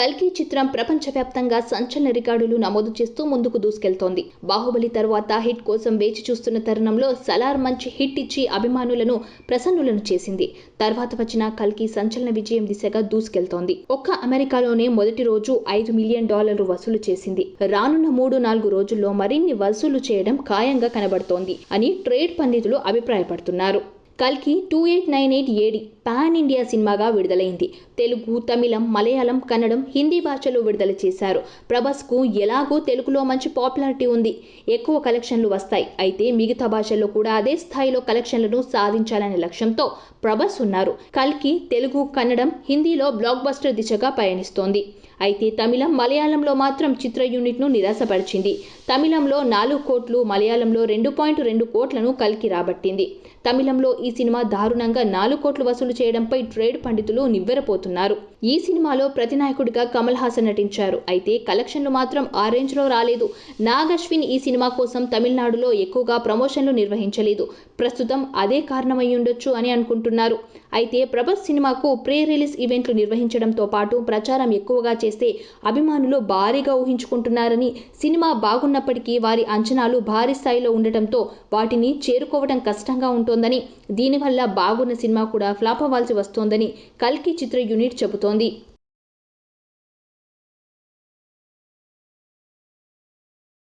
కల్కి చిత్రం ప్రపంచవ్యాప్తంగా సంచలన రికార్డులు నమోదు చేస్తూ ముందుకు దూసుకెళ్తోంది. బాహుబలి తర్వాత హిట్ కోసం వేచి చూస్తున్న తరుణంలో సలార్ మంచి హిట్ ఇచ్చి అభిమానులను ప్రసన్నులను చేసింది. తర్వాత వచ్చిన కల్కి సంచలన విజయం దిశగా దూసుకెళ్తోంది. ఒక్క అమెరికాలోనే మొదటి రోజు ఐదు మిలియన్ డాలర్లు వసూలు చేసింది. రానున్న మూడు నాలుగు రోజుల్లో మరిన్ని వసూలు చేయడం ఖాయంగా కనబడుతోంది అని ట్రేడ్ పండితులు అభిప్రాయపడుతున్నారు. కల్కి two eight nine eight AD pan India సినిమాగా విడుదలైంది. తెలుగు తమిళం మలయాళం కన్నడం హిందీ భాషలో విడుదల చేశారు. ప్రభాస్కు ఎలాగో తెలుగులో మంచి పాపులారిటీ ఉంది. ఎక్కువ కలెక్షన్లు వస్తాయి. అయితే మిగతా భాషల్లో కూడా అదే స్థాయిలో కలెక్షన్లను సాధించాలనే లక్ష్యంతో ప్రభాస్ ఉన్నారు. కల్కి తెలుగు కన్నడం హిందీలో బ్లాక్ బస్టర్ దిశగా పయనిస్తోంది. అయితే తమిళం మలయాళంలో మాత్రం చిత్ర యూనిట్ను నిరాశపరిచింది. తమిళంలో నాలుగు కోట్లు మలయాళంలో రెండు పాయింట్ రెండు కోట్లను కలికి రాబట్టింది. తమిళంలో ఈ సినిమా దారుణంగా నాలుగు కోట్లు వసూలు చేయడంపై ట్రేడ్ పండితులు నివ్వెరపోతున్నారు. ఈ సినిమాలో ప్రతినాయకుడిగా కమల్ హాసన్ నటించారు. అయితే కలెక్షన్లు మాత్రం ఆ రేంజ్లో రాలేదు. నాగ్ అశ్విన్ ఈ సినిమా కోసం తమిళనాడులో ఎక్కువగా ప్రమోషన్లు నిర్వహించలేదు. ప్రస్తుతం అదే కారణమై ఉండొచ్చు అని అనుకుంటున్నారు. అయితే ప్రభాస్ సినిమాకు ప్రీ రిలీజ్ ఈవెంట్లు నిర్వహించడంతో పాటు ప్రచారం ఎక్కువగా చేస్తే అభిమానులు భారీగా ఊహించుకుంటున్నారని సినిమా బాగున్నప్పటికీ వారి అంచనాలు భారీ స్థాయిలో ఉండటంతో వాటిని చేరుకోవడం కష్టంగా ఉంటోందని దీనివల్ల బాగున్న సినిమా కూడా ఫ్లాప్ అవ్వాల్సి వస్తోందని కల్కి చిత్ర యూనిట్ చెబుతోంది.